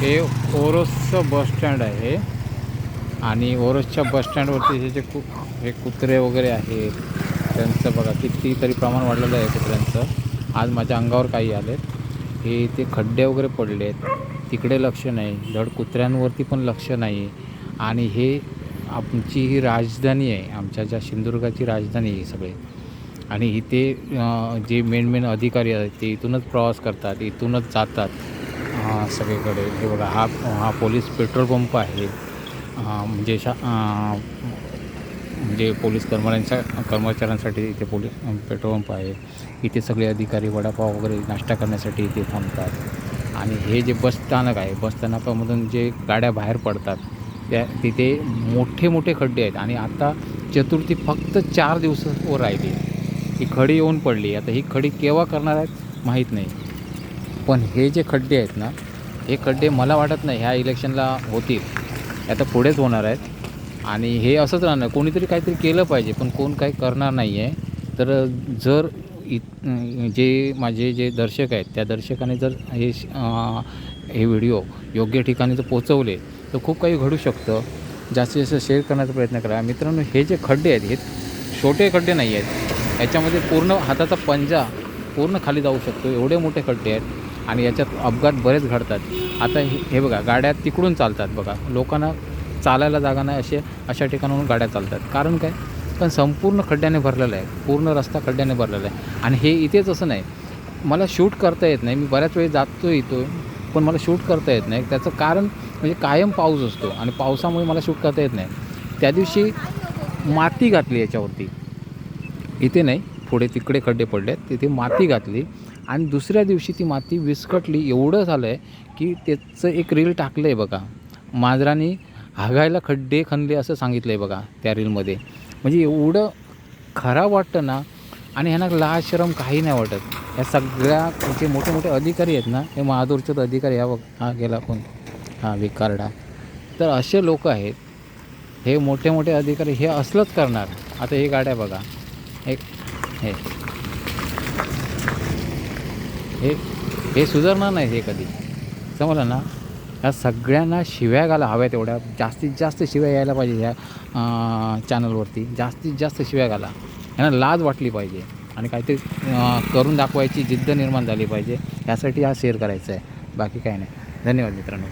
हे ओरोसचं बसस्टँड आहे. आणि ओरोसच्या बसस्टँडवरती हे जे कु हे कुत्रे वगैरे आहेत त्यांचं बघा कितीतरी प्रमाण वाढलेलं आहे कुत्र्यांचं. आज माझ्या अंगावर काही आलेत. हे ते खड्डे वगैरे पडलेत. तिकडे लक्ष नाही. धड कुत्र्यांवरती पण लक्ष नाही. आणि हे आमची ही राजधानी आहे. आमच्या ज्या सिंधुदुर्गाची राजधानी आहे सगळे. आणि इथे जे मेन मेन अधिकारी आहेत ते इथूनच प्रवास करतात इथूनच जातात. हा सगळीकडे. हे बघा हा हा पोलीस पेट्रोल पंप आहे. म्हणजे शा म्हणजे पोलीस कर्मचाऱ्यांच्या कर्मचाऱ्यांसाठी इथे पोलीस पेट्रोल पंप आहे. इथे सगळे अधिकारी वडापाव वगैरे नाश्ता करण्यासाठी इथे थांबतात. आणि हे जे बस स्थानक आहे बस स्थानकामधून जे गाड्या बाहेर पडतात त्या तिथे मोठे मोठे खड्डे आहेत. आणि आता चतुर्थी फक्त चार दिवसावर राहिली. ही खडी येऊन पडली. आता ही खडी केव्हा करणार आहेत माहीत नाही. पण हे जे खड्डे आहेत ना हे खड्डे मला वाटत नाही ह्या इलेक्शनला होतील. आता पुढेच होणार आहेत. आणि हे असंच राहणार कोणीतरी काहीतरी केलं पाहिजे पण कोण काही करणार नाही आहे तर जर इत जे माझे जे दर्शक आहेत त्या दर्शकाने जर हे श- हे व्हिडिओ योग्य ठिकाणी जर पोचवले तर खूप काही घडू शकतं. जास्तीत जास्त शेअर करण्याचा प्रयत्न करा. मित्रांनो हे जे खड्डे आहेत हे छोटे खड्डे नाही आहेत. याच्यामध्ये पूर्ण हाताचा पंजा पूर्ण खाली जाऊ शकतो. एवढे मोठे खड्डे आहेत. आणि याच्यात अपघात बरेच घडतात. आता हे हे बघा गाड्या तिकडून चालतात बघा. लोकांना चालायला जागा नाही असे अशा ठिकाणाहून गाड्या चालतात. कारण काय? पण संपूर्ण खड्ड्याने भरलेलं आहे. पूर्ण रस्ता खड्ड्याने भरलेला आहे. आणि हे इथेच असं नाही. मला शूट करता येत नाही. मी बऱ्याच वेळी जातो येतो पण मला शूट करता येत नाही. त्याचं कारण म्हणजे कायम पाऊस असतो आणि पावसामुळे मला शूट करता येत नाही. त्या दिवशी माती घातली याच्यावरती. इथे नाही पुढे तिकडे खड्डे पडले तिथे माती घातली. आणि दुसऱ्या दिवशी ती माती विस्कटली एवढं झालं आहे की त्याचं एक रील टाकलं आहे बघा. मांजरांनी हागायला खड्डे खणले असं सांगितलं आहे बघा त्या रीलमध्ये म्हणजे एवढं खराब वाटतं ना आणि ह्यांना लाज शरम काही नाही वाटत. ह्या सगळ्या जे मोठे मोठे अधिकारी आहेत ना हे महादूरचे अधिकारी या बघ हा गेला कोण? हा विकारडा. तर असे लोक आहेत हे मोठे मोठे अधिकारी हे असलंच करणार. आता हे गाड्या बघा. एक हे. हे हे सुधारणार नाही हे कधी. समजलं ना ह्या सगळ्यांना शिव्या घाला हव्या तेवढ्या जास्तीत जास्त शिव्या यायला पाहिजे ह्या चॅनलवरती जास्तीत जास्त शिव्या घाला. यांना लाज वाटली पाहिजे. आणि काहीतरी करून दाखवायची जिद्द निर्माण झाली पाहिजे. ह्यासाठी हा शेअर करायचा आहे बाकी काही नाही. धन्यवाद मित्रांनो.